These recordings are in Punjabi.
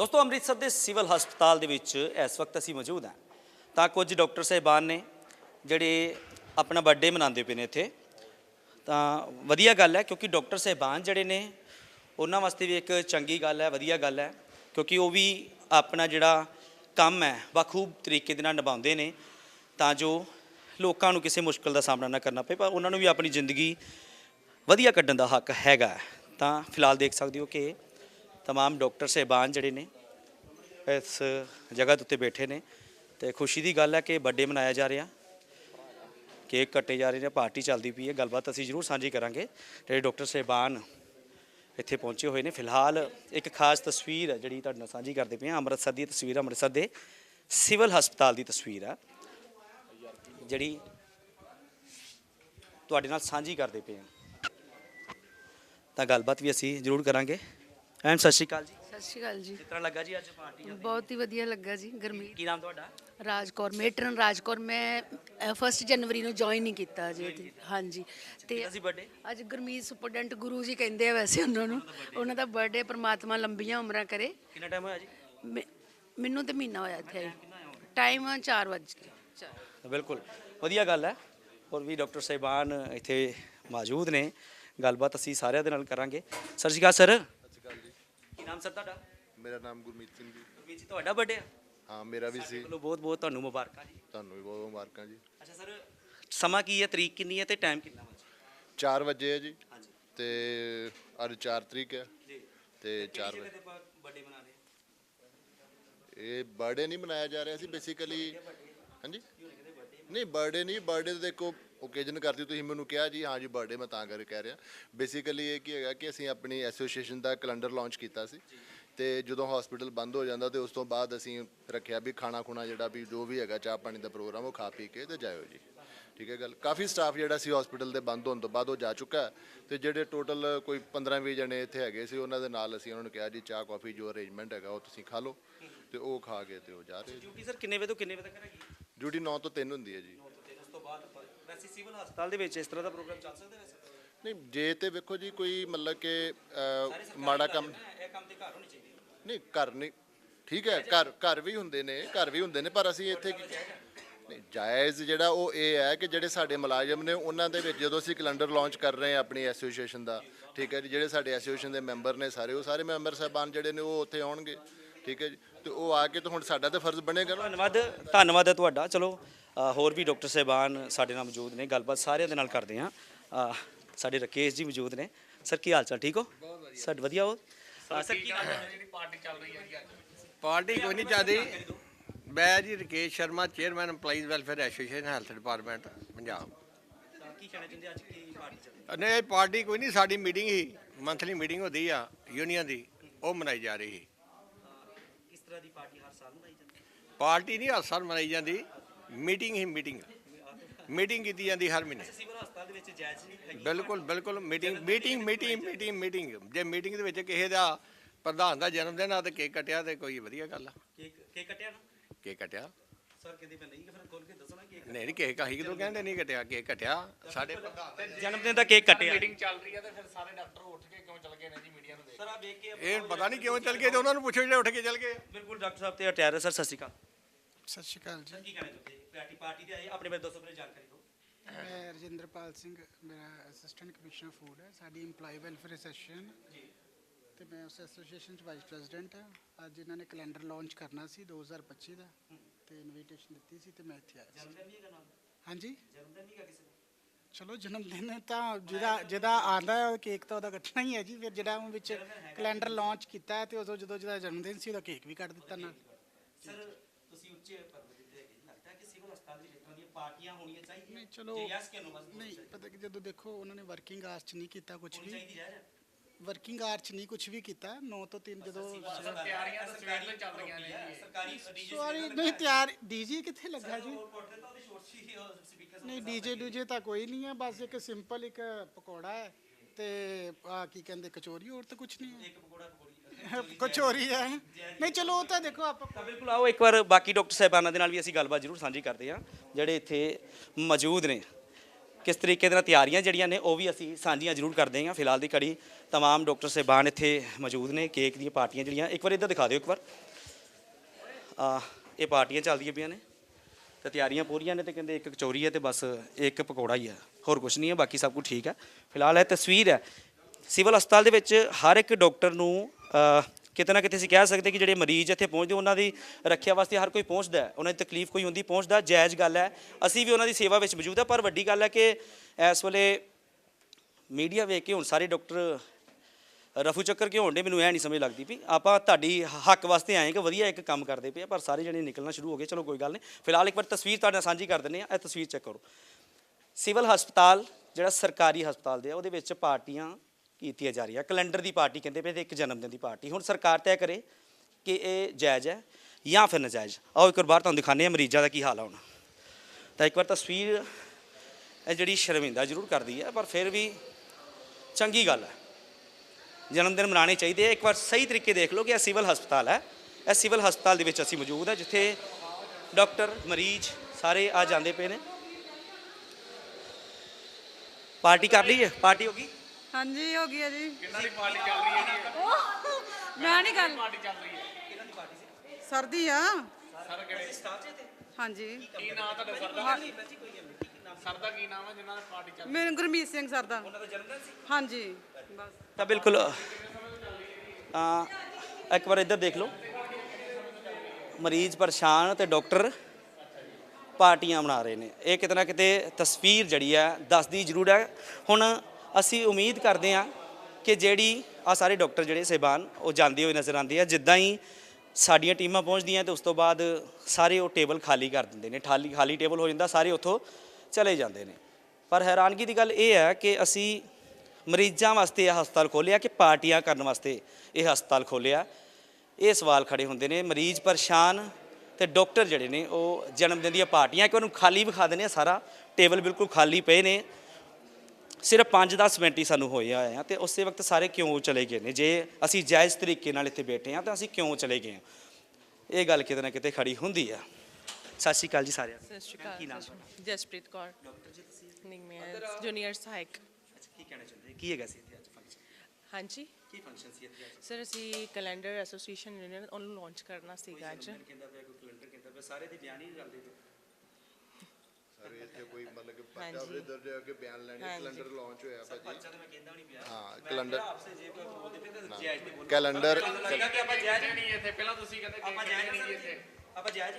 ਦੋਸਤੋ, ਅੰਮ੍ਰਿਤਸਰ ਦੇ ਸਿਵਲ ਹਸਪਤਾਲ ਦੇ ਵਿੱਚ ਇਸ ਵਕਤ ਅਸੀਂ ਮੌਜੂਦ ਹਾਂ। ਤਾਂ ਕੁਝ ਡਾਕਟਰ ਸਾਹਿਬਾਨ ਨੇ ਜਿਹੜੇ ਆਪਣਾ ਬਰਥਡੇ ਮਨਾਉਂਦੇ ਪਏ ਨੇ ਇੱਥੇ। ਤਾਂ ਵਧੀਆ ਗੱਲ ਹੈ, ਕਿਉਂਕਿ ਡਾਕਟਰ ਸਾਹਿਬਾਨ ਜਿਹੜੇ ਨੇ, ਉਹਨਾਂ ਵਾਸਤੇ ਵੀ ਇੱਕ ਚੰਗੀ ਗੱਲ ਹੈ, ਵਧੀਆ ਗੱਲ ਹੈ, ਕਿਉਂਕਿ ਉਹ ਵੀ ਆਪਣਾ ਜਿਹੜਾ ਕੰਮ ਹੈ ਬਖੂਬ ਤਰੀਕੇ ਦੇ ਨਾਲ ਨਿਭਾਉਂਦੇ ਨੇ, ਤਾਂ ਜੋ ਲੋਕਾਂ ਨੂੰ ਕਿਸੇ ਮੁਸ਼ਕਲ ਦਾ ਸਾਹਮਣਾ ਨਾ ਕਰਨਾ ਪਏ, ਪਰ ਉਹਨਾਂ ਨੂੰ ਵੀ ਆਪਣੀ ਜ਼ਿੰਦਗੀ ਵਧੀਆ ਕੱਢਣ ਦਾ ਹੱਕ ਹੈਗਾ। ਤਾਂ ਫਿਲਹਾਲ ਦੇਖ ਸਕਦੇ ਹੋ ਕਿ तमाम ਡਾਕਟਰ ਸਾਹਿਬਾਨ ਜਿਹੜੇ ਨੇ ਇਸ ਜਗ੍ਹਾ ਦੇ ਉੱਤੇ ਬੈਠੇ ਨੇ ਤੇ ਖੁਸ਼ੀ ਦੀ ਗੱਲ ਹੈ ਕਿ ਬਰਥਡੇ ਮਨਾਇਆ ਜਾ ਰਿਹਾ ਕੇਕ ਕੱਟੇ ਜਾ ਰਹੇ ਨੇ ਪਾਰਟੀ ਚੱਲਦੀ ਪਈ ਹੈ ਗੱਲਬਾਤ ਅਸੀਂ ਜ਼ਰੂਰ ਸਾਂਝੀ ਕਰਾਂਗੇ ਜਿਹੜੇ ਡਾਕਟਰ ਸਾਹਿਬਾਨ ਇੱਥੇ ਪਹੁੰਚੇ ਹੋਏ ਨੇ ਫਿਲਹਾਲ ਇੱਕ ਖਾਸ ਤਸਵੀਰ ਹੈ ਜਿਹੜੀ ਤੁਹਾਡੇ ਨਾਲ ਸਾਂਝੀ ਕਰਦੇ ਪਏ ਹਾਂ ਅੰਮ੍ਰਿਤਸਰ ਦੀ ਤਸਵੀਰ ਹੈ, ਅੰਮ੍ਰਿਤਸਰ ਦੇ ਸਿਵਲ ਹਸਪਤਾਲ ਦੀ ਤਸਵੀਰ ਹੈ ਜਿਹੜੀ ਤੁਹਾਡੇ ਨਾਲ ਸਾਂਝੀ ਕਰਦੇ ਪਏ ਹਾਂ ਤਾਂ ਗੱਲਬਾਤ ਵੀ ਅਸੀਂ ਜ਼ਰੂਰ ਕਰਾਂਗੇ ਐਮ ਸਤਿ ਸ਼੍ਰੀ ਅਕਾਲ ਜੀ। ਸਤਿ ਸ਼੍ਰੀ ਅਕਾਲ ਜੀ। ਕਿਸ ਤਰ੍ਹਾਂ ਲੱਗਾ ਜੀ ਅੱਜ ਪਾਰਟੀ ਜਾਂਦੀ ਬਹੁਤ ਹੀ ਵਧੀਆ ਲੱਗਾ ਜੀ ਗਰਮੀ ਕੀ ਨਾਮ ਤੁਹਾਡਾ? ਰਾਜਕੌਰ ਮੇਟਰਨ ਰਾਜਕੌਰ। ਮੈਂ 1 ਜਨਵਰੀ ਨੂੰ ਜੁਆਇਨ ਨਹੀਂ ਕੀਤਾ ਜੀ ਹਾਂਜੀ। ਤੇ ਕਿਹਦਾ ਸੀ ਬਰਥਡੇ ਅੱਜ ਗੁਰਮੀਤ ਸੁਪਰਡੈਂਟ ਗੁਰੂ ਜੀ ਕਹਿੰਦੇ ਆ ਵੈਸੇ ਉਹਨਾਂ ਨੂੰ। ਉਹਨਾਂ ਦਾ ਬਰਥਡੇ ਪ੍ਰਮਾਤਮਾ ਲੰਬੀਆਂ ਉਮਰਾਂ ਕਰੇ। ਕਿੰਨਾ ਟਾਈਮ ਹੋਇਆ ਜੀ? ਮੈਂ- ਮੈਨੂੰ ਤੇ ਮਹੀਨਾ ਹੋਇਆ ਇੱਥੇ ਆਈ। ਟਾਈਮ 4 ਵਜੇ ਬਿਲਕੁਲ। ਵਧੀਆ ਗੱਲ ਹੈ। ਹੋਰ ਵੀ ਡਾਕਟਰ ਸਾਹਿਬਾਨ ਇੱਥੇ ਮੌਜੂਦ ਨੇ। ਗੱਲਬਾਤ ਅਸੀਂ ਸਾਰਿਆਂ ਦੇ ਨਾਲ ਕਰਾਂਗੇ। ਸਤਿ ਸ਼੍ਰੀ ਅਕਾਲ ਸਰ ਸਤਿ ਸ਼੍ਰੀ ਅਕਾਲ ਜੀ ਕੀ ਨਾਮ ਸਰ ਤੁਹਾਡਾ? ਮੇਰਾ ਨਾਮ ਗੁਰਮੀਤ ਸਿੰਘ ਜੀ। ਵੀਰ ਜੀ ਤੁਹਾਡਾ ਬਰਥਡੇ ਆ? ਹਾਂ ਮੇਰਾ ਵੀ ਸੀ। ਚਲੋ ਬਹੁਤ ਬਹੁਤ ਤੁਹਾਨੂੰ ਮੁਬਾਰਕਾਂ ਜੀ। ਤੁਹਾਨੂੰ ਵੀ ਬਹੁਤ ਮੁਬਾਰਕਾਂ ਜੀ। ਅੱਛਾ ਸਰ ਸਮਾਂ ਕੀ ਹੈ? ਤਰੀਕ ਕਿੰਨੀ ਹੈ ਤੇ ਟਾਈਮ ਕਿੰਨਾ ਵਾ 4 ਵਜੇ ਹੈ ਜੀ। ਹਾਂਜੀ। ਤੇ ਅੱਜ 4 ਤਰੀਕ ਹੈ। ਜੀ। ਤੇ 4 ਵਜੇ ਬਰਥਡੇ ਮਨਾ ਰਹੇ ਇਹ ਬਰਥਡੇ ਨਹੀਂ ਮਨਾਇਆ ਜਾ ਰਿਹਾ ਸੀ ਬੇਸਿਕਲੀ ਹਾਂਜੀ। ਨਹੀਂ ਬਰਥਡੇ ਨਹੀਂ ਬਰਥਡੇ ਦੇਖੋ ਓਕੇਜਨ ਕਰਦੀ ਤੁਸੀਂ ਮੈਨੂੰ ਕਿਹਾ ਜੀ ਹਾਂ ਜੀ ਬਰਥਡੇ ਮੈਂ ਤਾਂ ਕਰਕੇ ਕਹਿ ਰਿਹਾ। ਬੇਸਿਕਲੀ ਇਹ ਕੀ ਹੈਗਾ ਕਿ ਅਸੀਂ ਆਪਣੀ ਐਸੋਸੀਏਸ਼ਨ ਦਾ ਕੈਲੰਡਰ ਲਾਂਚ ਕੀਤਾ ਸੀ। ਤੇ ਜਦੋਂ ਹਸਪੀਟਲ ਬੰਦ ਹੋ ਜਾਂਦਾ ਤੇ ਉਸ ਤੋਂ ਬਾਅਦ ਅਸੀਂ ਰੱਖਿਆ ਵੀ ਖਾਣਾ ਖੁਣਾ ਜਿਹੜਾ ਵੀ ਜੋ ਵੀ ਹੈਗਾ ਚਾਹ ਪਾਣੀ ਦਾ ਪ੍ਰੋਗਰਾਮ ਉਹ ਖਾ ਪੀ ਕੇ ਤੇ ਜਾਇਓ ਜੀ। ਠੀਕ ਹੈ ਗੱਲ? ਕਾਫੀ ਸਟਾਫ ਜਿਹੜਾ ਸੀ ਹਸਪੀਟਲ ਦੇ ਬੰਦ ਹੋਣ ਤੋਂ ਬਾਅਦ ਉਹ ਜਾ ਚੁੱਕਾ ਤੇ ਜਿਹੜੇ ਟੋਟਲ ਕੋਈ 15-20 ਜਣੇ ਇੱਥੇ ਹੈਗੇ ਸੀ ਉਹਨਾਂ ਦੇ ਨਾਲ ਅਸੀਂ ਉਹਨਾਂ ਨੂੰ ਕਿਹਾ ਜੀ ਚਾਹ ਕਾਫੀ ਜੋ ਅਰੇਂਜਮੈਂਟ ਹੈਗਾ ਉਹ ਤੁਸੀਂ ਖਾ ਲਓ। ਤੇ ਉਹ ਖਾ ਕੇ ਤੇ ਉਹ ਜਾ ਰਹੇ ਡਿਊਟੀ ਸਰ ਕਿੰਨੇ ਵਜੇ ਤੋਂ ਕਿੰਨੇ ਵਜੇ ਤੱਕ ਰਹੇਗੀ ਡਿਊਟੀ 9 ਤੋਂ 3 ਹੁੰਦੀ ਹੈ ਜੀ। ਤੇ ਉਸ ਤੋਂ ਬਾਅਦ ਵੈਸੇ ਸਿਵਲ ਹਸਪਤਾਲ ਦੇ ਵਿੱਚ ਇਸ ਤਰ੍ਹਾਂ ਦਾ ਪ੍ਰੋਗਰਾਮ ਚੱਲ ਸਕਦਾ ਵੈਸੇ? ਨਹੀਂ ਜੇ ਤੇ ਵੇਖੋ ਜੀ ਕੋਈ ਮਤਲਬ ਕਿ ਅਹ, ਮਾੜਾ ਕੰਮ ਇਹ ਕੰਮ ਤੇ ਘਰ ਹੋਣੀ ਚਾਹੀਦੀ ਨਹੀਂ ਘਰ ਨਹੀਂ। ਠੀਕ ਹੈ ਘਰ ਘਰ ਵੀ ਹੁੰਦੇ ਨੇ ਘਰ ਵੀ ਹੁੰਦੇ ਨੇ ਪਰ ਅਸੀਂ ਇੱਥੇ ਕੀ- ਨਹੀਂ ਜਾਇਜ਼ ਜਿਹੜਾ ਉਹ ਇਹ ਹੈ ਕਿ ਜਿਹੜੇ ਸਾਡੇ ਮੁਲਾਜ਼ਮ ਨੇ ਉਹਨਾਂ ਦੇ ਵਿੱਚ ਜਦੋਂ ਅਸੀਂ ਕੈਲੰਡਰ ਲਾਂਚ ਕਰ ਰਹੇ ਹਾਂ ਆਪਣੀ ਐਸੋਸੀਏਸ਼ਨ ਦਾ ਠੀਕ ਹੈ ਜੀ ਜਿਹੜੇ ਸਾਡੇ ਐਸੋਸੀਏਸ਼ਨ ਦੇ ਮੈਂਬਰ ਨੇ ਸਾਰੇ ਉਹ ਸਾਰੇ ਮੈਂਬਰ ਸਾਹਿਬਾਨ ਜਿਹੜੇ ਨੇ ਉਹ ਉੱਥੇ ਆਉਣਗੇ। ਠੀਕ ਹੈ ਜੀ ਤੇ ਉਹ ਆ ਕੇ ਤਾਂ ਹੁਣ ਸਾਡਾ ਤਾਂ ਫਰਜ਼ ਬਣੇਗਾ ਨਾ। ਧੰਨਵਾਦ ਧੰਨਵਾਦ ਹੈ ਤੁਹਾਡਾ। ਚਲੋ ਹੋਰ ਵੀ ਡਾਕਟਰ ਸਾਹਿਬਾਨ ਸਾਡੇ ਨਾਲ ਮੌਜੂਦ ਨੇ ਗੱਲਬਾਤ ਸਾਰਿਆਂ ਦੇ ਨਾਲ ਕਰਦੇ ਹਾਂ। ਅ, ਸਾਡੇ ਰਕੇਸ਼ ਜੀ ਮੌਜੂਦ ਨੇ। ਸਰ ਕੀ ਹਾਲ ਚਾਲ? ਠੀਕ ਹੋ? ਸਰ ਵਧੀਆ ਹੋ? ਅ, ਸਰ ਕੀ ਪਾਰਟੀ ਕੋਈ ਨਹੀਂ ਚਾਹਦੀ ਮੈਂ ਜੀ Rakesh Sharma chairman EMPLOYEES welfare association health department Punjab. ਕੀ ਕਹਿਣਾ ਚਾਹੁੰਦੇ ਅੱਜ ਕੀ ਪਾਰਟੀ ਚੱਲ ਨਹੀਂ ਪਾਰਟੀ ਕੋਈ ਨਹੀਂ ਸਾਡੀ ਮੀਟਿੰਗ ਹੀ ਮੰਥਲੀ ਮੀਟਿੰਗ ਹੁੰਦੀ ਆ ਯੂਨੀਅਨ ਦੀ ਉਹ ਮਨਾਈ ਜਾ ਰਹੀ ਸੀ ਕਿਸ ਤਰ੍ਹਾਂ ਦੀ ਪਾਰਟੀ ਹਰ ਸਾਲ ਮਨਾਈ ਜਾਂਦੀ ਹੈ? ਪਾਰਟੀ ਨਹੀਂ ਹਰ ਸਾਲ ਮਨਾਈ ਜਾਂਦੀ। ਮੀਟਿੰਗ ਹੀ ਮੀਟਿੰਗ ਮੀਟਿੰਗ ਕੀਤੀ ਜਾਂਦੀ ਹਰ ਮਹੀਨੇ। ਸਿਵਲ ਹਸਪਤਾਲ ਦੇ ਵਿੱਚ ਜਾਇਜ਼ ਨਹੀਂ ਹੈਗੀ। ਬਿਲਕੁਲ ਬਿਲਕੁਲ meeting meeting meeting meeting meeting. ਜੇ ਮੀਟਿੰਗ ਦੇ ਵਿੱਚ ਕਿਸੇ ਦਾ ਪ੍ਰਧਾਨ ਦਾ ਜਨਮ ਦਿਨ ਆ ਤੇ ਕੇਕ ਕੱਟਿਆ ਤੇ ਕੋਈ ਵਧੀਆ ਗੱਲ ਆ। ਕੇਕ ਕੇਕ ਕੱਟਿਆ ਨਾ? ਕੇਕ ਕੱਟਿਆ। ਸਰ ਕਹਿੰਦੇ ਮੈਂ ਨਹੀਂ ਕਿ ਫਿਰ ਖੋਲ ਕੇ ਦੱਸੋ ਨਾ ਕੇਕ ਨਹੀਂ ਨਹੀਂ ਕੇਕ ਆਹੀ ਕਿਦੋਂ ਕਹਿੰਦੇ ਨਹੀਂ ਕੱਟਿਆ ਕੇਕ ਕੱਟਿਆ। ਸਾਡੇ ਪ੍ਰਧਾਨ ਦੇ ਜਨਮ ਦਿਨ ਦਾ ਕੇਕ ਕੱਟਿਆ। ਮੀਟਿੰਗ ਚੱਲ ਰਹੀ ਹੈ ਤੇ ਫਿਰ ਸਾਰੇ ਡਾਕਟਰ ਉੱਠ ਕੇ ਕਿਉਂ ਚੱਲ ਗਏ ਨੇ ਜੀ ਮੀਡੀਆ ਨੂੰ ਦੇਖ ਸਰ ਆ ਵੇਖ ਕੇ ਇਹ ਪਤਾ ਨਹੀਂ ਕਿਉਂ ਚੱਲ ਗਏ ਤੇ ਉਹਨਾਂ ਨੂੰ ਪੁੱਛੋ ਜਿਹੜੇ ਉੱਠ ਕੇ ਚੱਲ ਗਏ ਬਿਲਕੁਲ ਡਾਕਟਰ ਸਾਹਿਬ ਤੇ ਅਟਿਆਰ ਸਰ ਸਤਿ ਸ਼੍ਰੀ ਅਕਾਲ। ਸਤਿ ਸ਼੍ਰੀ ਅਕਾਲ ਜੀ। ਸਰ ਕੀ ਕਹਿਣਾ ਚਾਹੁੰਦੇ? ਪਾਰਟੀ ਪਾਰਟੀ ਦੇ ਆਏ ਆਪਣੇ ਬਾਰੇ ਦੱਸੋ ਆਪਣੇ ਜਾਣਕਾਰੀ ਦਿਓ। ਮੈਂ ਰਜਿੰਦਰਪਾਲ ਸਿੰਘ ਮੇਰਾ ਅਸਿਸਟੈਂਟ ਕਮਿਸ਼ਨਰ ਫੂਡ ਹੈ। ਸਾਡੀ EMPLOYE ਵੈਲਫੇਅਰ ਐਸੋਸੀਏਸ਼ਨ ਜੀ। ਤੇ ਮੈਂ ਉਸ ਐਸੋਸੀਏਸ਼ਨ ਚ ਵਾਈਸ ਪ੍ਰੈਜ਼ੀਡੈਂਟ ਹਾਂ। ਅੱਜ ਇਹਨਾਂ ਨੇ ਕੈਲੰਡਰ ਲਾਂਚ ਕਰਨਾ ਸੀ 2025 ਦਾ। ਤੇ ਇਨਵੀਟੇਸ਼ਨ ਦਿੱਤੀ ਸੀ ਤੇ ਮੈਂ ਇੱਥੇ ਆਇਆ ਸੀ। ਜਨਮ ਦਿਨ ਨਹੀਂ ਹੈਗਾ ਨਾਲ? ਹਾਂਜੀ? ਜਨਮ ਦਿਨ ਨਹੀਂ ਹੈਗਾ ਕਿਸੇ ਦਾ? ਚਲੋ ਜਨਮ ਦਿਨ ਤਾਂ ਜਿਹਦਾ ਜਿਹਦਾ ਆਂਦਾ ਹੈ ਕੇਕ ਤਾਂ ਉਹਦਾ ਕੱਟਣਾ ਹੀ ਹੈ ਜੀ। ਫਿਰ ਜਿਹੜਾ ਉਹ ਵਿੱਚ ਕੈਲੰਡਰ ਲਾਂਚ ਕੀਤਾ ਹੈ ਤੇ ਉਦੋਂ ਜਦੋਂ ਜਿਹਦਾ ਜਨਮ ਦਿਨ ਸੀ ਉਹਦਾ ਕੇਕ ਵੀ ਕੱਟ ਦਿੱਤਾ ਨਾਲ। ਸਰ ਤੁਸੀਂ ਉੱਚੇ ਪਰਵਤ ਦੇ ਹੈਗੇ ਲੱਗਦਾ ਕਿ ਸਿਵਲ ਹਸਪਤਾਲ ਦੇ ਵਿੱਚ ਦੀਆਂ ਪਾਰਟੀਆਂ ਹੋਣੀਆਂ ਚਾਹੀਦੀਆਂ। ਨਹੀਂ ਚਲੋ ਜੇ ਯੈਸ ਕਿ ਨੋ ਬਸ ਨਹੀਂ ਪਤਾ ਕਿ ਜਦੋਂ ਦੇਖੋ ਉਹਨਾਂ ਨੇ ਵਰਕਿੰਗ ਆਵਰਸ ਚ ਨਹੀਂ ਕੀਤਾ ਕੁਝ ਹੋਣੀ ਵੀ। ਚਾਹੀਦੀ ਹੈ ਵਰਕਿੰਗ ਆਵਰ ਚ ਨਹੀਂ ਕੁਝ ਵੀ ਕੀਤਾ 9 ਤੋਂ 3 ਜਦੋਂ ਤਿਆਰੀਆਂ ਤਾਂ ਸਵੇਰ ਤੋਂ ਚੱਲ ਰਹੀਆਂ ਨੇ ਜੀ ਸਰਕਾਰੀ ਡੀਜੇ ਸੌਰੀ ਨਹੀਂ ਤਿਆਰ ਡੀਜੇ ਕਿੱਥੇ ਲੱਗਾ ਜੀ? ਕੋਟ ਦਿੱਤਾ ਉਹਦੇ ਸ਼ੋਰਟ ਸੀ ਸਪੀਕਰ ਨਹੀਂ ਡੀਜੇ ਡੂਜੇ ਤਾਂ ਕੋਈ ਨਹੀਂ ਹੈ ਬਸ ਇੱਕ ਸਿੰਪਲ ਇੱਕ ਪਕੌੜਾ ਹੈ ਤੇ ਆ ਕੀ ਕਹਿੰਦੇ ਕਚੋਰੀ ਹੋਰ ਤਾਂ ਕੁਝ ਨਹੀਂ ਇੱਕ ਪਕੌੜਾ ਪਕੌੜੀ। ਹੈ ਕਚੋਰੀ ਹੈ ਨਹੀਂ ਚਲੋ ਉਹ ਤਾਂ ਦੇਖੋ ਆਪਾਂ ਤਾਂ ਬਿਲਕੁਲ ਆਓ ਇੱਕ ਵਾਰ ਬਾਕੀ ਡਾਕਟਰ ਸਾਹਿਬਾਨਾਂ ਦੇ ਨਾਲ ਵੀ ਅਸੀਂ ਗੱਲਬਾਤ ਜ਼ਰੂਰ ਸਾਂਝੀ ਕਰਦੇ ਹਾਂ ਜਿਹੜੇ ਇੱਥੇ ਮੌਜੂਦ ਨੇ ਕਿਸ ਤਰੀਕੇ ਦੇ ਨਾਲ ਤਿਆਰੀਆਂ ਜਿਹੜੀਆਂ ਨੇ ਉਹ ਵੀ ਅਸੀਂ ਸਾਂਝੀਆਂ ਜ਼ਰੂਰ ਕਰਦੇ ਹਾਂ ਫਿਲਹਾਲ ਦੀ ਘੜੀ तमाम ਡਾਕਟਰ ਸਾਹਿਬਾਨ ਇੱਥੇ ਮੌਜੂਦ ਨੇ ਕੇਕ ਦੀਆਂ ਪਾਰਟੀਆਂ ਜਿਹੜੀਆਂ ਇੱਕ ਵਾਰ ਇੱਧਰ ਦਿਖਾ ਦਿਓ ਇੱਕ ਵਾਰ ਆ ਇਹ ਪਾਰਟੀਆਂ ਚੱਲਦੀਆਂ ਪਈਆਂ ਨੇ ਤੇ ਤਿਆਰੀਆਂ ਪੂਰੀਆਂ ਨੇ ਤੇ ਕਹਿੰਦੇ ਇੱਕ ਕਚੋਰੀ ਹੈ ਤੇ ਬਸ ਇੱਕ ਪਕੌੜਾ ਹੀ ਹੈ ਹੋਰ ਕੁਝ ਨਹੀਂ ਹੈ ਬਾਕੀ ਸਭ ਕੁਝ ਠੀਕ ਹੈ ਫਿਲਹਾਲ ਇਹ ਤਸਵੀਰ ਹੈ ਸਿਵਲ ਹਸਪਤਾਲ ਦੇ ਵਿੱਚ ਹਰ ਇੱਕ ਡਾਕਟਰ ਨੂੰ ਅ, ਕਿਤੇ ਨਾ ਕਿਤੇ ਅਸੀਂ ਕਹਿ ਸਕਦੇ ਕਿ ਜਿਹੜੇ ਮਰੀਜ਼ ਇੱਥੇ ਪਹੁੰਚਦੇ ਉਹਨਾਂ ਦੀ ਰੱਖਿਆ ਵਾਸਤੇ ਹਰ ਕੋਈ ਪਹੁੰਚਦਾ ਹੈ। ਉਹਨਾਂ ਦੀ ਤਕਲੀਫ ਕੋਈ ਹੁੰਦੀ ਪਹੁੰਚਦਾ ਜਾਇਜ਼ ਗੱਲ ਹੈ। ਅਸੀਂ ਵੀ ਉਹਨਾਂ ਦੀ ਸੇਵਾ ਵਿੱਚ ਮੌਜੂਦ ਹਾਂ ਪਰ ਵੱਡੀ ਗੱਲ ਹੈ ਕਿ ਇਸ ਵੇਲੇ ਮੀਡੀਆ ਵੇਖ ਕੇ ਹੁਣ ਸਾਰੇ ਡਾਕਟਰ ਰਫੂ ਚੱਕਰ ਕਿਉਂ ਹੁੰਦੇ ਮੈਨੂੰ ਇਹ ਨਹੀਂ ਸਮਝ ਲੱਗਦੀ ਵੀ ਆਪਾਂ ਤੁਹਾਡੀ ਹੱਕ ਵਾਸਤੇ ਆਏ ਕਿ ਵਧੀਆ ਇੱਕ ਕੰਮ ਕਰਦੇ ਪਏ ਆ, ਪਰ ਸਾਰੇ ਜਣੇ ਨਿਕਲਣਾ ਸ਼ੁਰੂ ਹੋ ਗਏ ਚਲੋ ਕੋਈ ਗੱਲ ਨਹੀਂ। ਫਿਲਹਾਲ ਇੱਕ ਵਾਰ ਤਸਵੀਰ ਤੁਹਾਡੇ ਨਾਲ ਸਾਂਝੀ ਕਰ ਦਿੰਦੇ ਆ ਇਹ ਤਸਵੀਰ ਚੈੱਕ ਕਰੋ। ਸਿਵਲ ਹਸਪਤਾਲ ਜਿਹੜਾ ਸਰਕਾਰੀ ਹਸਪਤਾਲ ਦੇ ਆ ਉਹਦੇ ਵਿੱਚ ਪਾਰਟੀਆਂ ਕੀਤੀਆਂ ਜਾ ਰਹੀਆਂ ਕੈਲੰਡਰ ਦੀ ਪਾਰਟੀ ਕਹਿੰਦੇ ਪਏ ਤੇ ਇੱਕ ਜਨਮ ਦਿਨ ਦੀ ਪਾਰਟੀ। ਹੁਣ ਸਰਕਾਰ ਤੈਅ ਕਰੇ ਕਿ ਇਹ ਜਾਇਜ਼ ਹੈ ਜਾਂ ਫਿਰ ਨਜਾਇਜ਼। ਆਓ ਇੱਕ ਵਾਰ ਬਾਹਰ ਤੁਹਾਨੂੰ ਦਿਖਾਉਂਦੇ ਆ ਮਰੀਜ਼ਾਂ ਦਾ ਕੀ ਹਾਲ ਆ ਹੁਣ। ਤਾਂ ਇੱਕ ਵਾਰ ਤਸਵੀਰ ਇਹ ਜਿਹੜੀ ਸ਼ਰਮਿੰਦਾ ਜ਼ਰੂਰ ਕਰਦੀ ਹੈ, ਪਰ ਫਿਰ ਵੀ ਚੰਗੀ ਗੱਲ ਹੈ। ਜਨਮ ਦਿਨ ਮਨਾਉਣੇ ਚਾਹੀਦੇ ਆ। ਇੱਕ ਵਾਰ ਸਹੀ ਤਰੀਕੇ ਦੇਖ ਲਓ ਕਿ ਇਹ ਸਿਵਲ ਹਸਪਤਾਲ ਹੈ। ਇਹ ਸਿਵਲ ਹਸਪਤਾਲ ਦੇ ਵਿੱਚ ਅਸੀਂ ਮੌਜੂਦ ਹਾਂ, ਜਿੱਥੇ ਡਾਕਟਰ ਮਰੀਜ਼ ਸਾਰੇ ਆ ਜਾਂਦੇ ਪਏ ਨੇ। ਪਾਰਟੀ ਕਰ ਲਈ ਹੈ ਪਾਰਟੀ ਹੋ ਗਈ? ਹਾਂਜੀ ਹੋ ਗਈ ਹੈ ਜੀ। ਕਿੰਨਾ ਦੀ ਪਾਰਟੀ ਚੱਲ ਰਹੀ ਹੈ ਜੀ? ਮੈਂ ਨਹੀਂ ਗੱਲ ਪਾਰਟੀ ਚੱਲ ਰਹੀ ਹੈ। ਸਰਦੀ ਆ। ਸਰ ਕਿਹੜੇ? ਹਾਂਜੀ। ਕੀ ਨਾਮ ਤੁਹਾਡਾ ਸਰ ਦਾ? ਸਰ ਦਾ ਕੀ ਨਾਮ ਹੈ ਜਿਨ੍ਹਾਂ ਦੀ ਪਾਰਟੀ ਚੱਲ ਮੇਰੇ ਗੁਰਮੀਤ ਸਿੰਘ ਸਰ ਦਾ। ਉਹਨਾਂ ਦਾ ਜਨਮ ਦਿਨ ਸੀ? ਹਾਂਜੀ। ਬਸ। ਤਾਂ ਬਿਲਕੁਲ ਆ ਇੱਕ ਵਾਰ ਇੱਧਰ ਦੇਖ ਲਓ। ਮਰੀਜ਼ ਪਰੇਸ਼ਾਨ ਤੇ ਡਾਕਟਰ ਪਾਰਟੀਆਂ ਮਨਾ ਰਹੇ ਨੇ। ਇਹ ਕਿਤੇ ਨਾ ਕਿਤੇ ਤਸਵੀਰ ਜਿਹੜੀ ਹੈ ਦੱਸਦੀ ਜ਼ਰੂਰ ਹੈ। ਹੁਣ ਅਸੀਂ ਉਮੀਦ ਕਰਦੇ ਹਾਂ ਕਿ ਜਿਹੜੀ ਆ ਸਾਰੇ ਡਾਕਟਰ ਜਿਹੜੇ ਸਹਿਬਾਨ, ਉਹ ਜਾਂਦੇ ਹੋਏ ਨਜ਼ਰ ਆਉਂਦੇ ਆ। ਜਿੱਦਾਂ ਹੀ ਸਾਡੀਆਂ ਟੀਮਾਂ ਪਹੁੰਚਦੀਆਂ ਤੇ ਉਸ ਤੋਂ ਬਾਅਦ ਸਾਰੇ ਉਹ ਟੇਬਲ ਖਾਲੀ ਕਰ ਦਿੰਦੇ ਨੇ। ਖਾਲੀ ਖਾਲੀ ਟੇਬਲ ਹੋ ਜਾਂਦਾ, ਸਾਰੇ ਉੱਥੋਂ ਚਲੇ ਜਾਂਦੇ ਨੇ। ਪਰ ਹੈਰਾਨਗੀ ਦੀ ਗੱਲ ਇਹ ਹੈ ਕਿ ਅਸੀਂ ਮਰੀਜ਼ਾਂ ਵਾਸਤੇ ਇਹ ਹਸਪਤਾਲ ਖੋਲ੍ਹਿਆ ਕਿ ਪਾਰਟੀਆਂ ਕਰਨ ਵਾਸਤੇ ਇਹ ਹਸਪਤਾਲ ਖੋਲ੍ਹਿਆ। ਇਹ ਸਵਾਲ ਖੜੇ ਹੁੰਦੇ ਨੇ, ਮਰੀਜ਼ ਪਰੇਸ਼ਾਨ ਤੇ ਡਾਕਟਰ ਜਿਹੜੇ ਨੇ, ਉਹ ਜਨਮ ਦਿਨ ਦੀਆਂ ਪਾਰਟੀਆਂ ਕਿ ਉਹਨੂੰ ਖਾਲੀ ਵਿਖਾ ਦਿੰਦੇ ਆ। ਸਾਰਾ ਟੇਬਲ ਬਿਲਕੁਲ ਖਾਲੀ ਪਏ ਨੇ। ਸਿਰਫ 5-10 ਮਿੰਟ ਹੀ ਸਾਨੂੰ ਹੋਏ ਆਏ ਆ ਤੇ ਉਸੇ ਵਕਤ ਸਾਰੇ ਕਿਉਂ ਚਲੇ ਗਏ ਨੇ? ਜੇ ਅਸੀਂ ਜਾਇਜ਼ ਤਰੀਕੇ ਨਾਲ ਇੱਥੇ ਬੈਠੇ ਆ ਤਾਂ ਅਸੀਂ ਕਿਉਂ ਚਲੇ ਗਏ ਆ ਇਹ ਗੱਲ ਕਿਤੇ ਨਾ ਕਿਤੇ ਖੜੀ ਹੁੰਦੀ ਆ। ਸਤਿ ਸ਼੍ਰੀ ਅਕਾਲ ਜੀ ਸਾਰਿਆਂ ਨੂੰ। ਸਤਿ ਸ਼੍ਰੀ ਕੀ ਨਾਮ ਅਕਾਲ? ਜਸਪ੍ਰੀਤ ਕੌਰ। ਡਾਕਟਰ ਜੀ ਤੁਸੀਂ? ਨਹੀਂ ਮੈਂ ਜੂਨੀਅਰ ਸਹਾਇਕ। ਅੱਛਾ ਕੀ ਕਹਿਣਾ ਚਾਹੁੰਦੇ ਕੀ ਹੈਗਾ ਸੀ ਅੱਜ ਫੰਕਸ਼ਨ ਹਾਂਜੀ। ਕੀ ਫੰਕਸ਼ਨ ਸੀ ਸਰ ਅਸੀਂ ਕੈਲੰਡਰ ਐਸੋਸੀਏਸ਼ਨ ਯੂਨੀਅਨ ਉਹਨੂੰ ਲਾਂਚ ਕਰਨਾ ਸੀਗਾ ਅੱਜ। ਜਨਮਦਿਨ ਕਹਿੰਦਾ ਪਿਆ ਕੋਈ ਕੈਲੰਡਰ ਕਹਿੰਦਾ ਪਿਆ ਸਾਰੇ ਦੇ ਬਿਆਨ ਹੀ ਨਹੀਂ ਚੱਲਦੇ ਪਏ। ਸਰ ਇੱਥੇ ਕੋਈ ਮਤਲਬ ਕਿ ਹਾਂਜੀ। ਬੱਚਾ ਉਹਦੇ ਦਰਜੇ ਅੱਗੇ ਬਿਆਨ ਲੈਣੇ ਹਾਂਜੀ। ਕੈਲੰਡਰ ਲਾਂਚ ਹੋਇਆ ਭਾਜੀ। ਬੱਚਾ ਤਾਂ ਮੈਂ ਕਹਿੰਦਾ ਨਹੀਂ ਪਿਆ ਹਾਂ, ਮੈਂ ਕੈਲੰਡਰ- ਕਿਹਾ ਆਪਸੇ ਜੇ ਕੋਈ ਬੋਲਦੇ ਪਏ ਤਾਂ ਜਾਇਜ਼ ਤੇ ਬੋਲੋ। ਕੈਲੰਡਰ ਲੱਗਾ ਕਿ ਆਪਾਂ ਜਾਇਜ਼ ਨਹੀਂ ਇੱਥੇ ਪਹਿਲਾਂ ਤੁਸੀਂ ਕਹਿੰਦੇ ਆਪਾਂ ਜਾਇਜ਼ ਨਹੀਂ ਇੱਥੇ। ਆਪਾਂ ਜਾਇਜ਼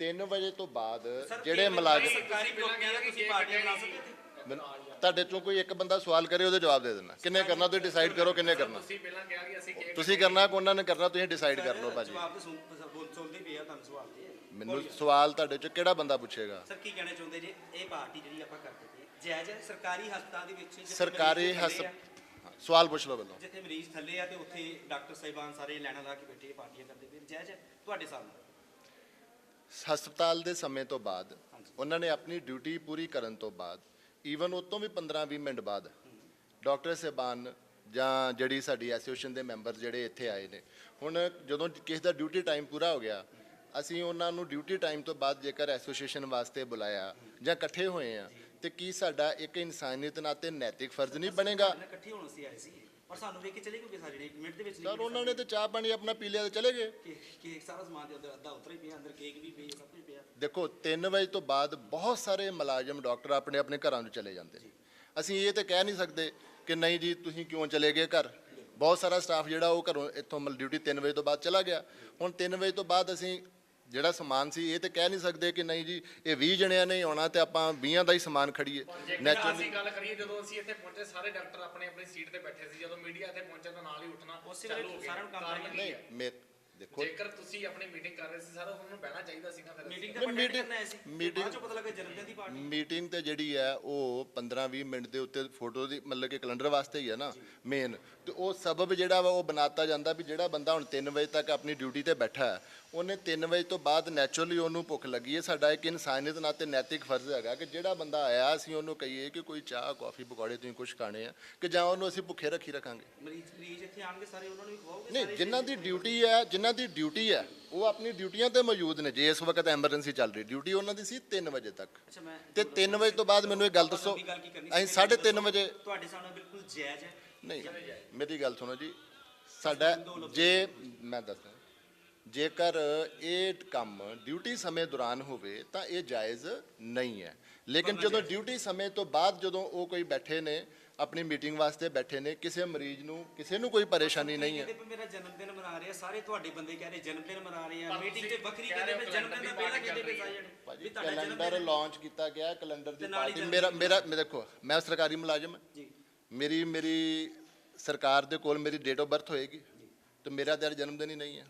3 ਵਜੇ ਤੋਂ ਬਾਅਦ ਸਰ, ਜਿਹੜੇ ਇਹ ਮੁਲਾਜ਼ਮ ਸਰਕਾਰੀ ਨੌਕਰੀ ਹੈ ਤੁਸੀਂ ਪਾਰਟੀਆਂ ਬਣਾ ਸਕਦੇ ਹੋ। ਮੈਨੂੰ- ਤੁਹਾਡੇ ਚੋਂ ਕੋਈ ਇੱਕ ਬੰਦਾ ਸਵਾਲ ਕਰੇ ਉਹਦੇ ਜਵਾਬ ਦੇ ਦੇਣਾ। ਕਿੰਨੇ ਕਰਨਾ ਤੁਸੀਂ ਡਿਸਾਈਡ ਕਰੋ ਕਿੰਨੇ ਕਰਨਾ। ਤੁਸੀਂ ਪਹਿਲਾਂ ਕਿਹਾ ਕਿ ਅਸੀਂ ਕੇਕ ਤੁਸੀਂ ਕਰਨਾ ਕਿ ਉਹਨਾਂ ਨੇ ਕਰਨਾ ਤੁਸੀਂ ਡਿਸਾਈਡ ਕਰ ਲਓ ਭਾਜੀ। ਜਵਾਬ ਤਾਂ ਸੁਣ ਬੋਲ- ਸੁਣਦੇ ਪਏ ਆ ਤੁਹਾਨੂੰ ਸਵਾਲ। ਦੇ ਮੈਨੂੰ ਸਵਾਲ ਤੁਹਾਡੇ ਚੋਂ ਕਿਹੜਾ ਬੰਦਾ ਪੁੱਛੇਗਾ? ਸਰ ਕੀ ਕਹਿਣਾ ਚਾਹੁੰਦੇ ਜੀ? ਇਹ ਪਾਰਟੀ ਜਿਹੜੀ ਆਪਾਂ ਕਰਦੇ ਪਏ ਜਾਇਜ਼ ਹੈ ਸਰਕਾਰੀ ਹਸਪਤਾਲ ਦੇ ਵਿੱਚ ਸਰਕਾਰੀ ਮਰੀਜ਼ ਥੱਲੇ ਆ, ਹਸਪ ਸਵਾਲ ਪੁੱਛ ਲਓ ਪਹਿਲਾਂ। ਜਿੱਥੇ ਮਰੀਜ਼ ਥੱਲੇ ਆ ਤੇ ਉੱਥੇ ਡਾਕਟਰ ਸਾਹਿਬਾਨ ਸਾਰੇ ਲੈਣਾ ਲਾ ਕੇ ਬੈਠੇ ਪਾਰਟੀਆਂ ਕਰਦੇ ਪਏ। ਜਾਇਜ਼ ਹੈ? ਤੁਹਾਡੇ ਸਾਹਮਣੇ ਹਸਪਤਾਲ ਦੇ ਸਮੇਂ ਤੋਂ ਬਾਅਦ ਉਹਨਾਂ ਨੇ ਆਪਣੀ ਡਿਊਟੀ ਪੂਰੀ ਕਰਨ ਤੋਂ ਬਾਅਦ ਈਵਨ ਉਹ ਤੋਂ ਵੀ 15-20 ਮਿੰਟ ਬਾਅਦ ਡਾਕਟਰ ਸਾਹਿਬਾਨ ਜਾਂ ਜਿਹੜੀ ਸਾਡੀ ਐਸੋਸੀਏਸ਼ਨ ਦੇ ਮੈਂਬਰ ਜਿਹੜੇ ਇੱਥੇ ਆਏ ਨੇ ਹੁਣ ਜਦੋਂ ਕਿਸੇ ਦਾ ਡਿਊਟੀ ਟਾਈਮ ਪੂਰਾ ਹੋ ਗਿਆ ਅਸੀਂ ਉਹਨਾਂ ਨੂੰ ਡਿਊਟੀ ਟਾਈਮ ਤੋਂ ਬਾਅਦ ਜੇਕਰ ਐਸੋਸੀਏਸ਼ਨ ਵਾਸਤੇ ਬੁਲਾਇਆ ਜਾਂ ਇਕੱਠੇ ਹੋਏ ਆ ਤੇ ਕੀ ਸਾਡਾ ਇੱਕ ਇਨਸਾਨੀਅਤ ਨਾਤੇ ਨੈਤਿਕ ਫਰਜ਼ ਨਹੀਂ ਬਣੇਗਾ? ਨਾ ਇਕੱਠੇ ਹੋਣ ਸੀ ਆਏ ਸੀ ਪਰ ਸਾਨੂੰ ਵੇਖ ਕੇ ਚਲੇ ਗਏ ਸਾਰੇ ਜਿਹੜੇ ਮਿੰਟ ਦੇ ਵਿੱਚ ਸਰ ਉਹਨਾਂ ਨੇ ਤੇ ਚਾਹ ਪਾਣੀ ਆਪਣਾ ਪੀ ਲਿਆ ਤੇ ਚਲੇ ਗਏ। ਕਿ ਕੇਕ ਸਾਰਾ ਸਮਾਨ ਦੇ ਅੰਦਰ ਅੱਧਾ ਉਤਰ ਹੀ ਪਿਆ ਅੰਦਰ ਕੇਕ ਵੀ ਪਿਆ ਸਭ ਕੁਝ ਪਿਆ। ਦੇਖੋ 3 ਵਜੇ ਤੋਂ ਬਾਅਦ ਬਹੁਤ ਸਾਰੇ ਮੁਲਾਜ਼ਮ ਡਾਕਟਰ ਆਪਣੇ ਆਪਣੇ ਘਰਾਂ ਨੂੰ ਚਲੇ ਜਾਂਦੇ ਨੇ। ਅਸੀਂ ਇਹ ਤੇ ਕਹਿ ਨਹੀਂ ਸਕਦੇ ਕਿ ਨਹੀਂ ਜੀ ਤੁਸੀਂ ਕਿਉਂ ਚਲੇ ਗਏ ਘਰ? ਬਹੁਤ ਸਾਰਾ ਸਟਾਫ ਜਿਹੜਾ ਉਹ ਘਰੋਂ ਇੱਥੋਂ ਮਤਲਬ ਡਿਊਟੀ 3 ਵਜੇ ਤੋਂ ਬਾਅਦ ਚਲਾ ਗਿਆ। ਹੁਣ 3 ਵਜੇ ਤੋਂ ਬਾਅਦ ਅਸੀਂ ਜਿਹੜਾ ਸਮਾਨ ਸੀ ਇਹ ਤੇ ਕਹਿ ਨਹੀਂ ਸਕਦੇ ਕਿ ਨਹੀਂ ਜੀ ਇਹ 20 ਜਣਿਆਂ ਨੇ ਆਉਣਾ ਤੇ ਆਪਾਂ 20 ਦਾ ਹੀ ਸਮਾਨ ਖੜੀਏ ਜੇਕਰ ਨੈਚੁਰਲੀ ਅਸੀਂ ਗੱਲ ਕਰੀਏ ਜਦੋਂ ਅਸੀਂ ਇੱਥੇ ਪਹੁੰਚੇ ਸਾਰੇ ਡਾਕਟਰ ਆਪਣੇ ਆਪਣੀ ਸੀਟ ਤੇ ਬੈਠੇ ਸੀ। ਜਦੋਂ ਮੀਡੀਆ ਇੱਥੇ ਪਹੁੰਚਿਆ ਤਾਂ ਨਾਲ ਹੀ ਉੱਠਣਾ ਉਸੇ ਵੇਲੇ ਹੋ ਸਾਰਿਆਂ ਨੂੰ ਕੰਮ ਕਾਰਨ ਨਹੀਂ ਹੈ? ਮੇ ਦੇਖੋ ਜੇਕਰ ਤੁਸੀਂ ਆਪਣੀ ਮੀਟਿੰਗ ਕਰ ਰਹੇ ਸੀ ਸਾਰਾ ਉਹਨਾਂ ਨੂੰ ਬਹਿਣਾ ਚਾਹੀਦਾ ਸੀ ਨਾ ਫਿਰ। ਮੀਟਿੰਗ meeting- meeting ਕਰਨਾ ਸੀ। ਬਾਅਦ ਚੋਂ ਪਤਾ ਲੱਗਾ ਜਨਮ ਦਿਨ ਦੀ ਪਾਰਟੀ। ਮੀਟਿੰਗ ਤੇ ਜਿਹੜੀ ਹੈ ਉਹ 15-20 ਮਿੰਟ ਦੇ ਉੱਤੇ ਫੋਟੋ ਦੀ ਮਤਲਬ ਕਿ ਕੈਲੰਡਰ ਵਾਸਤੇ ਹੀ ਹੈ ਨਾ ਮੇਨ ਤੇ ਉਹ ਸਬਬ ਜਿਹੜਾ ਵਾ ਉਹ ਬਣਾਤਾ ਜਾਂਦਾ ਵੀ ਜਿਹੜਾ ਬੰਦਾ ਹੁਣ 3 ਵਜੇ ਤੱਕ ਆਪਣੀ ਡਿਊਟੀ ਤੇ ਬੈਠਾ ਹੈ ਉਹਨੇ 3 ਵਜੇ ਤੋਂ ਬਾਅਦ ਨੈਚੁਰਲੀ ਉਹਨੂੰ ਭੁੱਖ ਲੱਗੀ ਹੈ। ਸਾਡਾ ਇੱਕ ਇਨਸਾਨੀਅਤ ਨਾਤੇ ਨੈਤਿਕ ਫਰਜ਼ ਹੈਗਾ ਕਿ ਜਿਹੜਾ ਬੰਦਾ ਆਇਆ ਅਸੀਂ ਉਹਨੂੰ ਕਹੀਏ ਕਿ ਕੋਈ ਚਾਹ ਕਾਫੀ ਪਕੌੜੇ ਤੁਸੀਂ ਕੁਝ ਖਾਣੇ ਆ ਕਿ ਜਾਂ ਉਹਨੂੰ ਅਸੀਂ ਭੁੱਖੇ ਰੱਖੀ ਰੱਖਾਂਗੇ। ਮਰੀਜ਼ ਮਰੀਜ਼ ਇੱਥੇ ਆਣਗੇ ਸਾਰੇ ਉਹਨਾਂ ਨੂੰ ਵੀ ਖਵਾਓਗੇ? ਨਹੀਂ ਜਿਨ੍ਹਾਂ ਦੀ ਡਿਊਟੀ ਹੈ ਜਿਨ੍ਹਾਂ ਦੀ ਡਿਊਟੀ ਹੈ ਉਹ ਆਪਣੀ ਡਿਊਟੀਆਂ ਤੇ ਮੌਜੂਦ ਨੇ। ਜੇ ਇਸ ਵਕਤ ਐਮਰਜੈਂਸੀ ਚੱਲ ਰਹੀ ਡਿਊਟੀ ਉਹਨਾਂ ਦੀ ਸੀ 3 ਵਜੇ ਤੱਕ। ਤੇ 3 ਵਜੇ ਤੋਂ ਬਾਅਦ ਮੈਨੂੰ ਇਹ ਗੱਲ ਦੱਸੋ। ਅਸੀਂ 3:30 ਵਜੇ ਤੁਹਾਡੇ ਸਾਹਮਣੇ ਬਿਲਕੁਲ ਜਾਇਜ਼ ਹੈ। ਨਹੀਂ ਮੇਰੀ ਗੱਲ ਸੁਣੋ ਜੀ। ਸਾਡਾ ਜੇ ਮੈਂ ਦੱਸਦਾ। ਜੇਕਰ ਇਹ ਕੰਮ ਡਿਊਟੀ ਸਮੇਂ ਦੌਰਾਨ ਹੋਵੇ ਤਾਂ ਇਹ ਜਾਇਜ਼ ਨਹੀਂ ਹੈ। ਲੇਕਿਨ ਜਦੋਂ ਡਿਊਟੀ ਸਮੇਂ ਤੋਂ ਬਾਅਦ ਜਦੋਂ ਉਹ ਕੋਈ ਬੈਠੇ ਨੇ ਆਪਣੀ ਮੀਟਿੰਗ ਵਾਸਤੇ ਬੈਠੇ ਨੇ ਕਿਸੇ ਮਰੀਜ਼ ਨੂੰ ਕਿਸੇ ਨੂੰ ਕੋਈ ਪਰੇਸ਼ਾਨੀ ਨਹੀਂ ਹੈ। ਮੇਰਾ ਜਨਮ ਦਿਨ ਮਨਾ ਰਹੇ ਆ ਸਾਰੇ ਤੁਹਾਡੇ ਬੰਦੇ ਕਹਿ ਰਹੇ ਜਨਮ ਦਿਨ ਮਨਾ ਰਹੇ ਆ। ਮੀਟਿੰਗ ਤੇ ਵੱਖਰੀ ਕਹਿੰਦੇ ਮੈਂ ਜਨਮ ਦਿਨ ਦਾ ਪਹਿਲਾਂ ਕਹਿੰਦੇ ਪਏ ਸਾਰੇ ਜਣੇ? ਭਾਜੀ ਵੀ ਤੁਹਾਡਾ ਜਨਮ ਕੈਲੰਡਰ ਲਾਂਚ ਕੀਤਾ ਗਿਆ ਕੈਲੰਡਰ ਦੀ ਪਾਰਟੀ। ਮੇਰਾ ਮੇਰਾ ਮੈਂ ਦੇਖੋ ਮੈਂ ਸਰਕਾਰੀ ਮੁਲਾਜ਼ਮ ਹਾਂ। ਜੀ। ਮੇਰੀ ਮੇਰੀ ਸਰਕਾਰ ਦੇ ਕੋਲ ਮੇਰੀ ਡੇਟ ਆਫ ਬਰਥ ਹੋਏਗੀ। ਤੇ ਮੇਰਾ ਤਾਂ ਜਨਮ ਦਿਨ ਹੀ ਨਹੀਂ ਹੈ।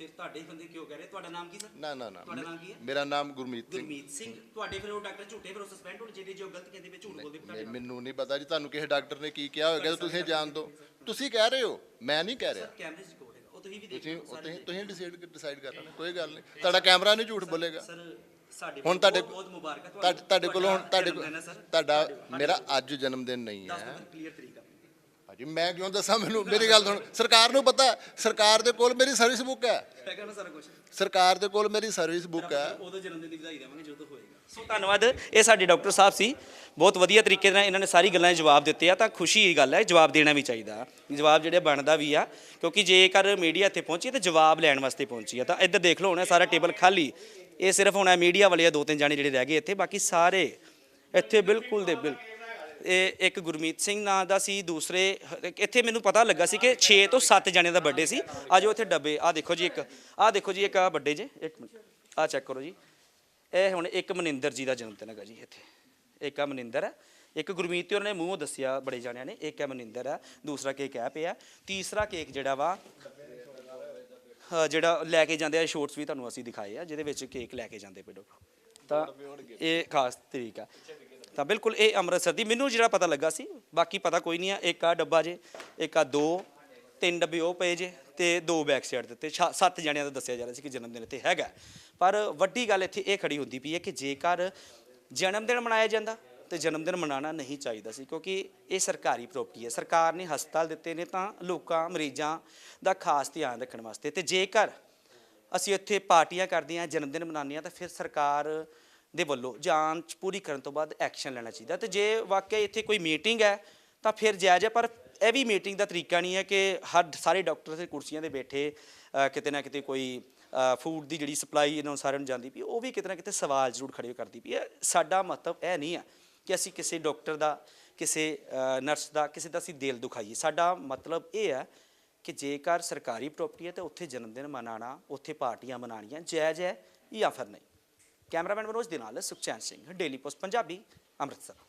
ਫਿਰ ਤੁਹਾਡੇ ਹੀ ਬੰਦੇ ਕਿਉਂ ਕਹਿ ਰਹੇ? ਤੁਹਾਡਾ ਨਾਮ ਕੀ ਸਰ? ਨਾ ਨਾ ਨਾ। ਤੁਹਾਡਾ ਨਾਮ ਕੀ ਹੈ? ਮੇਰਾ ਨਾਮ ਗੁਰਮੀਤ ਸਿੰਘ। ਗੁਰਮੀਤ ਸਿੰਘ। ਤੁਹਾਡੇ ਫਿਰ ਉਹ ਡਾਕਟਰ ਝੂਠੇ ਫਿਰ ਉਹ ਸਸਪੈਂਡ ਹੋਣੇ ਚਾਹੀਦੇ ਜੋ ਗਲਤ ਕਹਿੰਦੇ ਵੀ ਝੂਠ ਬੋਲਦੇ ਵੀ ਤੁਹਾਡੇ ਮੈਂ- ਮੈਨੂੰ ਨਹੀਂ ਪਤਾ ਜੀ ਤੁਹਾਨੂੰ ਕਿਸੇ ਡਾਕਟਰ ਨੇ ਕੀ ਕਿਹਾ ਹੋਵੇਗਾ ਤੁਸੀਂ ਜਾਣ ਦੋ ਤੁਸੀਂ ਕਹਿ ਰਹੇ ਹੋ ਮੈਂ ਨਹੀਂ ਕਹਿ ਰਿਹਾ। ਕੈਮਰੇ 'ਚ ਰਿਕਾਰਡ ਹੈਗਾ ਉਹ ਤੁਸੀਂ ਵੀ ਤੁਸੀਂ ਦੇਖੋ ਉਹ ਤੁਸੀਂ ਤੁਸੀਂ ਡਿਸਾਈਡ ਡਿਸਾਈਡ ਕਰ ਲੈਣਾ ਕੋਈ ਗੱਲ ਨਹੀਂ। ਤੁਹਾਡਾ ਕੈਮਰਾ ਨਹੀਂ ਝੂਠ ਬੋਲੇਗਾ। ਸਰ ਸਾਡੇ ਹੁਣ ਤੁਹਾਡੇ ਬਹੁਤ ਮੁਬਾਰਕਾਂ ਤੁਹਾਡੇ ਕੋਲ ਹੁਣ ਤੁਹਾਡੇ ਕੋਲ ਤੁਹਾਡਾ ਮੇਰਾ ਅੱਜ ਜਨਮ ਦਿਨ ਨਹੀਂ ਹੈ। ਦਿਓ ਕਲੀਅਰ ਤਰੀਕਾ ਭਾਜੀ ਮੈਂ ਕਿਉਂ ਦੱਸਾਂ ਮੈਨੂੰ? ਮੇਰੀ ਗੱਲ ਸੁਣ ਸਰਕਾਰ ਨੂੰ ਪਤਾ ਸਰਕਾਰ ਦੇ ਕੋਲ ਮੇਰੀ ਸਰਵਿਸ ਬੁੱਕ ਹੈ। ਸਾਰਾ ਕੁਝ ਸਰਕਾਰ ਦੇ ਕੋਲ ਮੇਰੀ ਸਰਵਿਸ ਬੁੱਕ ਹੈ। ਉਦੋਂ ਜਨਮ ਦਿਨ ਦੀ ਵਧਾਈ ਦੇਵਾਂਗੇ ਜਦੋਂ ਹੋਏਗਾ। ਸੋ ਧੰਨਵਾਦ ਇਹ ਸਾਡੇ ਡਾਕਟਰ ਸਾਹਿਬ ਸੀ। ਬਹੁਤ ਵਧੀਆ ਤਰੀਕੇ ਨਾਲ ਇਹਨਾਂ ਨੇ ਸਾਰੀ ਗੱਲਾਂ ਦੇ ਜਵਾਬ ਦਿੱਤੇ ਆ ਤਾਂ ਖੁਸ਼ੀ ਦੀ ਗੱਲ ਹੈ ਜਵਾਬ ਦੇਣਾ ਵੀ ਚਾਹੀਦਾ। ਜਵਾਬ ਜਿਹੜੇ ਬਣਦਾ ਵੀ ਆ ਕਿਉਂਕਿ ਜੇਕਰ ਮੀਡੀਆ ਇੱਥੇ ਪਹੁੰਚੀ ਤਾਂ ਜਵਾਬ ਲੈਣ ਵਾਸਤੇ ਪਹੁੰਚੀ ਆ। ਤਾਂ ਇੱਧਰ ਦੇਖ ਲਓ ਹੁਣ ਇਹ ਸਾਰਾ ਟੇਬਲ ਖਾਲੀ। ਇਹ ਸਿਰਫ ਹੁਣ ਮੀਡੀਆ ਵਾਲੇ ਆ ਦੋ ਤਿੰਨ ਜਾਣੇ ਜਿਹੜੇ ਰਹਿ ਗਏ ਇੱਥੇ ਬਾਕੀ ਸਾਰੇ ਇੱਥੇ ਬਿਲਕੁਲ ਦੇ ਬਿਲਕੁਲ ਇੱਕ ਗੁਰਮੀਤ ਸਿੰਘ ਨਾਂ ਦਾ ਸੀ, ਦੂਸਰੇ ਇੱਥੇ ਮੈਨੂੰ ਪਤਾ ਲੱਗਾ ਸੀ ਕਿ 6 ਤੋਂ 7 ਜਣਿਆਂ ਦਾ ਬਰਥਡੇ ਸੀ। ਆਜੋ ਇੱਥੇ ਡੱਬੇ, ਆ ਦੇਖੋ ਜੀ ਇੱਕ, ਆ ਦੇਖੋ ਜੀ ਇੱਕ ਆ ਵੱਡੇ ਜੇ, ਇੱਕ ਮਿੰਟ ਆ ਚੈੱਕ ਕਰੋ ਜੀ। ਇਹ ਹੁਣ ਇੱਕ ਮਨਿੰਦਰ ਜੀ ਦਾ ਜਨਮ ਦਿਨ ਹੈਗਾ ਜੀ ਇੱਥੇ। ਇੱਕ ਆ ਮਨਿੰਦਰ ਹੈ। ਇੱਕ ਗੁਰਮੀਤ ਤੇ ਉਹਨੇ ਮੂੰਹੋਂ ਦੱਸਿਆ, ਬੜੇ ਜਾਣਿਆਂ ਨੇ, ਇੱਕ ਹੈ ਮਨਿੰਦਰ ਹੈ, ਦੂਸਰਾ ਕੇਕ ਹੈ ਪਿਆ, ਤੀਸਰਾ ਕੇਕ ਜਿਹੜਾ ਵਾ ਜਿਹੜਾ ਲੈ ਕੇ ਜਾਂਦੇ ਆ ਸ਼ੋਰਟਸ ਵੀ ਤੁਹਾਨੂੰ ਅਸੀਂ ਦਿਖਾਏ ਆ, ਜਿਹਦੇ ਵਿੱਚ ਕੇਕ ਲੈ ਕੇ ਜਾਂਦੇ ਪਏ ਡਾਕਟਰ ਤਾਂ ਇਹ ਖਾਸ ਤਰੀਕਾ ਤਾਂ ਬਿਲਕੁਲ ਇਹ ਅੰਮ੍ਰਿਤਸਰ ਦੀ। ਮੈਨੂੰ ਜਿਹੜਾ ਪਤਾ ਲੱਗਾ ਸੀ, ਬਾਕੀ ਪਤਾ ਕੋਈ ਨਹੀਂ ਆ, ਇੱਕ ਆ ਡੱਬਾ ਜੇ, ਇੱਕ ਆ ਦੋ, ਤਿੰਨ ਡੱਬੇ ਉਹ ਪਏ ਜੇ ਤੇ ਦੋ ਬੈਕ ਸਾਈਡ ਦੇ ਉੱਤੇ ਸੱਤ ਜਣਿਆਂ ਦਾ ਦੱਸਿਆ ਜਾ ਰਿਹਾ ਸੀ ਕਿ ਜਨਮ ਦਿਨ ਇੱਥੇ ਹੈਗਾ। ਪਰ ਵੱਡੀ ਗੱਲ ਇੱਥੇ ਇਹ ਖੜੀ ਹੁੰਦੀ ਪਈ ਹੈ ਕਿ ਜੇਕਰ ਜਨਮ ਦਿਨ ਮਨਾਇਆ ਜਾਂਦਾ ਤੇ ਜਨਮ ਦਿਨ ਮਨਾਉਣਾ ਨਹੀਂ ਚਾਹੀਦਾ ਸੀ, ਕਿਉਂਕਿ ਇਹ ਸਰਕਾਰੀ ਪ੍ਰਾਪਰਟੀ ਹੈ। ਸਰਕਾਰ ਨੇ ਹਸਪਤਾਲ ਦਿੱਤੇ ਨੇ ਤਾਂ ਲੋਕਾਂ, ਮਰੀਜ਼ਾਂ ਦਾ ਖਾਸ ਧਿਆਨ ਰੱਖਣ ਵਾਸਤੇ। ਤੇ ਜੇਕਰ ਅਸੀਂ ਇੱਥੇ ਪਾਰਟੀਆਂ ਕਰਦੇ ਹਾਂ ਜਨਮ ਦਿਨ ਮਨਾਉਂਦੇ ਹਾਂ, ਤਾਂ ਫਿਰ ਸਰਕਾਰ ਦੇ ਵੱਲੋਂ ਜਾਂਚ ਪੂਰੀ ਕਰਨ ਤੋਂ ਬਾਅਦ ਐਕਸ਼ਨ ਲੈਣਾ ਚਾਹੀਦਾ। ਤੇ ਜੇ ਵਾਕਿਆ ਇੱਥੇ ਕੋਈ ਮੀਟਿੰਗ ਹੈ, ਤਾਂ ਫਿਰ ਜਾਇਜ਼ ਹੈ, ਪਰ ਇਹ ਵੀ ਮੀਟਿੰਗ ਦਾ ਤਰੀਕਾ ਨਹੀਂ ਹੈ ਕਿ ਹਰ ਸਾਰੇ ਡਾਕਟਰ ਤੇ ਕੁਰਸੀਆਂ ਤੇ ਬੈਠੇ ਕਿਤੇ ਨਾ ਕਿਤੇ ਕੋਈ ਫੂਡ ਦੀ ਜਿਹੜੀ ਸਪਲਾਈ ਇਹਨਾਂ ਨੂੰ ਸਾਰਿਆਂ ਨੂੰ ਜਾਂਦੀ ਪਈ, ਉਹ ਵੀ ਕਿਤੇ ਨਾ ਕਿਤੇ ਸਵਾਲ ਜ਼ਰੂਰ ਖੜੇ ਕਰਦੀ ਪਈ ਹੈ। ਸਾਡਾ ਮਤਲਬ ਇਹ ਨਹੀਂ ਹੈ ਕਿ ਅਸੀਂ ਕਿਸੇ ਡਾਕਟਰ ਦਾ, ਕਿਸੇ ਨਰਸ ਦਾ, ਕਿਸੇ ਦਾ ਅਸੀਂ ਦਿਲ ਦੁਖਾਈਏ। ਸਾਡਾ ਮਤਲਬ ਇਹ ਹੈ ਕਿ ਜੇਕਰ ਸਰਕਾਰੀ ਪ੍ਰਾਪਰਟੀ ਹੈ, ਤਾਂ ਉੱਥੇ ਜਨਮ ਦਿਨ ਮਨਾਉਣਾ, ਉੱਥੇ ਪਾਰਟੀਆਂ ਮਨਾਉਣੀਆਂ, ਜਾਇਜ਼ ਹੈ ਜਾਂ ਫਿਰ ਨਹੀਂ। ਕੈਮਰਾਮੈਨ ਮਨੋਜ ਦੇ ਨਾਲ ਸੁਖਚੈਨ ਸਿੰਘ ਡੇਲੀ ਪੋਸਟ ਪੰਜਾਬੀ ਅੰਮ੍ਰਿਤਸਰ।